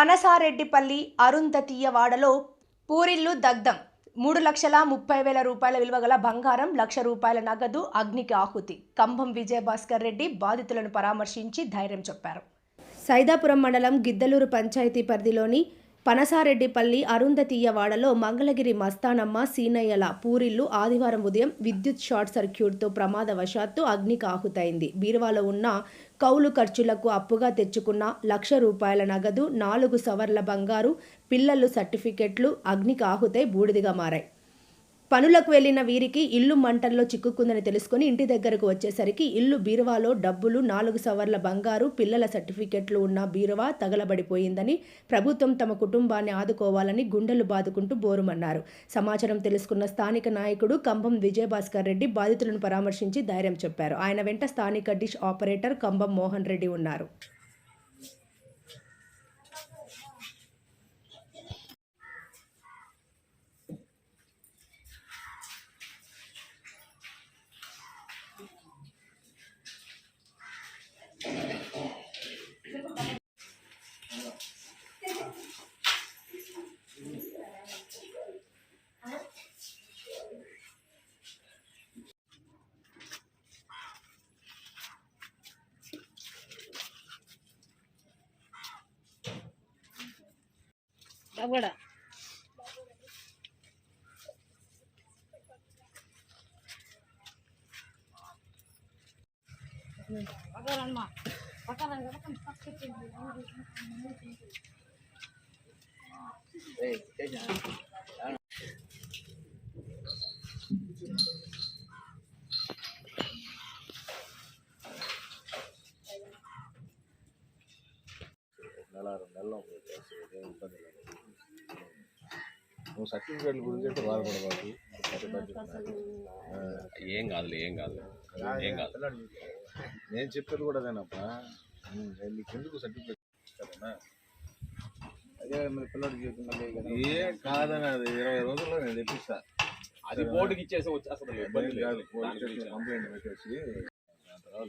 పనసారెడ్డిపల్లి అరుంధతీయవాడలో పూరిల్లు దగ్ధం. మూడు లక్షల ముప్పై వేల రూపాయల విలువ గల బంగారం లక్ష రూపాయల నగదు అగ్నికి ఆహుతి. కంభం విజయభాస్కర్ రెడ్డి బాధితులను పరామర్శించి ధైర్యం చెప్పారు. సైదాపురం మండలం గిద్దలూరు పంచాయతీ పరిధిలోని పనసారెడ్డిపల్లి అరుంధతీయవాడలో మంగళగిరి మస్తానమ్మ సీనయ్యల పూరిల్లు ఆదివారం ఉదయం విద్యుత్ షార్ట్ సర్క్యూట్తో ప్రమాదవశాత్తు అగ్నికి ఆహుతైంది. బీరువాలో ఉన్న కౌలు ఖర్చులకు అప్పుగా తెచ్చుకున్న లక్ష రూపాయల నగదు నాలుగు సవర్ల బంగారు పిల్లలు సర్టిఫికెట్లు అగ్నికి ఆహుతై బూడిదిగా మారాయి. పనులకు వెళ్ళిన వీరికి ఇల్లు మంటల్లో చిక్కుకుందని తెలుసుకుని ఇంటి దగ్గరకు వచ్చేసరికి ఇల్లు బీరువాలో డబ్బులు నాలుగు సవర్ల బంగారు పిల్లల సర్టిఫికెట్లు ఉన్న బీరువా తగలబడిపోయిందని ప్రభుత్వం తమ కుటుంబాన్ని ఆదుకోవాలని గుండెలు బాదుకుంటూ బోరుమన్నారు. సమాచారం తెలుసుకున్న స్థానిక నాయకుడు కంభం విజయభాస్కర్ రెడ్డి బాధితులను పరామర్శించి ధైర్యం చెప్పారు. ఆయన వెంట స్థానిక డిష్ ఆపరేటర్ కంభం మోహన్ రెడ్డి ఉన్నారు. பகோடா பகோடாமா பகோடாங்க நல்லா இருக்கும். நல்லா உங்களுக்கு నువ్వు సర్టిఫికేట్ల గురించి అయితే బాధపడబాకు. ఏం కాదులే ఏం కాదు. ఏం కాదు. నేను చెప్పేది కూడా అదేనప్పా? నీకు ఎందుకు సర్టిఫికేట్ ఇస్తానా అదే మరి పిల్లడి జీవితం మళ్ళీ కదా ఏ కాదని అది ఇరవై రోజుల్లో నేను తెప్పిస్తా. అది బోర్డుకి ఇచ్చేసి వచ్చేస్తుంది ఇబ్బంది కాదు, లేదు పోలీస్ స్టేషన్. కంప్లైంట్ పెట్టేసి దాని తర్వాత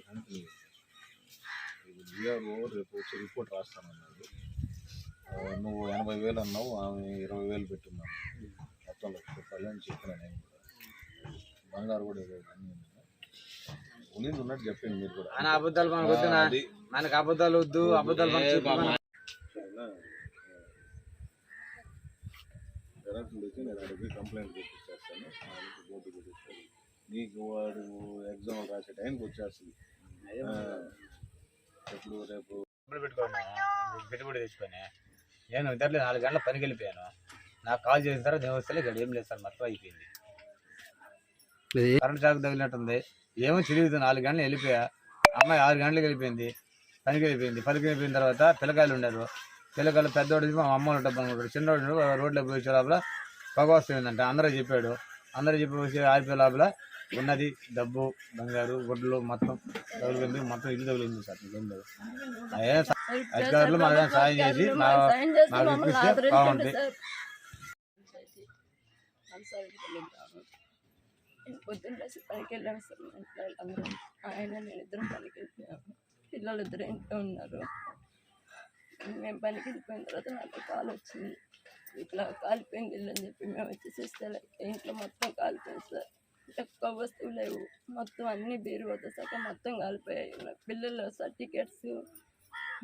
డిఆర్ఓ రేపు వచ్చి రిపోర్ట్ రాస్తానన్నాడు. ఆ, నువ్వు ఎనభై వేలు అన్నావు ఆమె ఇరవై వేలు పెట్టున్నాను మొత్తం లక్ష రూపాయలు అని చెప్పిన నేను కూడా. బంగారు కూడా. ఉన్నది ఉన్నట్టు చెప్పింది మీరు కూడా. ఆయన అబద్ధాలు మనకు వద్దు మనకు అబద్ధాలు వద్దు అబద్ధాలు మనకు చెప్పు మనం. జెరాక్స్ తెచ్చి నేను అడిగి కంప్లైంట్ బోర్డు పెట్టిస్తాను నీకు వాడు ఎగ్జామ్ రాసే టైంకి వచ్చేస్తుంది ఇప్పుడు రేపు పెట్టుకోను పెట్టుబడి తెచ్చుకొని. నేను ఇద్దరు నాలుగు గంటల పనికి వెళ్ళిపోయాను. నాకు కాల్ చేసిన తర్వాత నేను వస్తే ఇక్కడ ఏం లేదు సార్ మొత్తం అయిపోయింది. కరెంట్ షాక్ తగిలినట్టుంది. ఏమో తెలియదు నాలుగు గంటలు వెళ్ళిపోయా. అమ్మాయి ఆరు గంటలకు వెళ్ళిపోయింది. పనికి వెళ్ళిపోయింది. పనికి వెళ్ళిపోయిన తర్వాత పిల్లకాయలు ఉన్నారు. పిల్లకాయలు పెద్దోడు మా అమ్మ డబ్బు అనుకుంటాడు చిన్నోడు రోడ్లో పోయి వచ్చే లోపల పొగ వస్తుందంట అందరూ చెప్పాడు. అందరూ చెప్పి వచ్చి ఆరిపోయే లోపల ఉన్నది డబ్బు బంగారు గుడ్లు మొత్తం తగిలింది మొత్తం ఇల్లు తగిలింది సార్ ఇంకేం లేదు. అదే అధికారులు మాకు సాయం చేసి మా ఇప్పిస్తే బాగుంటుంది. పొద్దున్న లేచి పనికి వెళ్ళాము సార్. మా ఇంట్లో వాళ్ళందరూ. ఆయన నేను ఇద్దరం పనికి వెళ్ళిపోయాము. పిల్లలు ఇద్దరు ఇంట్లో ఉన్నారు. మేము పనికి వెళ్ళిపోయిన తర్వాత నాకు కాల్ వచ్చింది. ఇట్లా కాలిపోయింది ఇల్లు అని చెప్పి మేము వచ్చి చూస్తే ఇంట్లో మొత్తం కాలిపోయింది సార్. ఎక్కువ వస్తువులు లేవు. మొత్తం అన్ని బీరువాతో సహా మొత్తం కాలిపోయాయి. పిల్లల సర్టిఫికేట్స్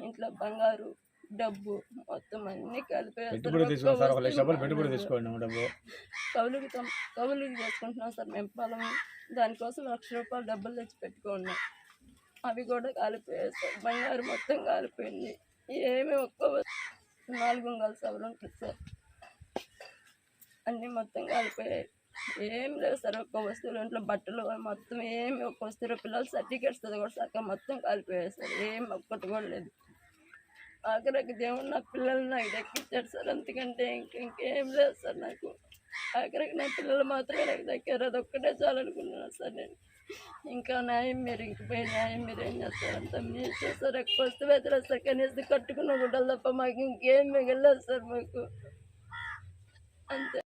ఇంట్లో బంగారు డబ్బు మొత్తం అన్ని ఒక్క వస్తువు డబ్బు కౌలుకి కౌలుకి చేసుకుంటున్నాం సార్. మేము పొలం దానికోసం లక్ష రూపాయలు డబ్బులు తెచ్చి పెట్టుకున్నాం. అవి కూడా కాలిపోయాయి సార్. బంగారు మొత్తం కాలిపోయింది. ఏమి ఒక్క నాలుగు వందల సవరం ఉంటుంది సార్. అన్నీ మొత్తం కాలిపోయాయి. ఏం లేదు సార్ ఒక్క వస్తువులు ఇంట్లో బట్టలు మొత్తం ఏమి ఒక్క వస్తువు పిల్లల సర్టిఫికేట్స్ కూడా సగం మొత్తం కాలిపోయాయి సార్ ఏం ఒక్కటి కూడా లేదు. ఆఖరికి దేవుడు నా పిల్లలు నాకు దక్కించాడు సార్ అంతకంటే ఇంక ఇంకేం లేదు సార్ నాకు. ఆఖరికి నా పిల్లలు మాత్రమే నాకు దక్కారు అది ఒక్కటే చాలనుకున్నాను సార్ నేను. ఇంకా న్యాయం మీరు ఇంకపోయి న్యాయం మీరు ఏం చేస్తారు? అంత మీరు చేస్తారు ఎక్కువ వస్తే వెతలేదు సార్ కనీసం కట్టుకున్న గుడ్డలు తప్ప మాకు ఇంకేం మిగలేదు సార్ మాకు. అంతే.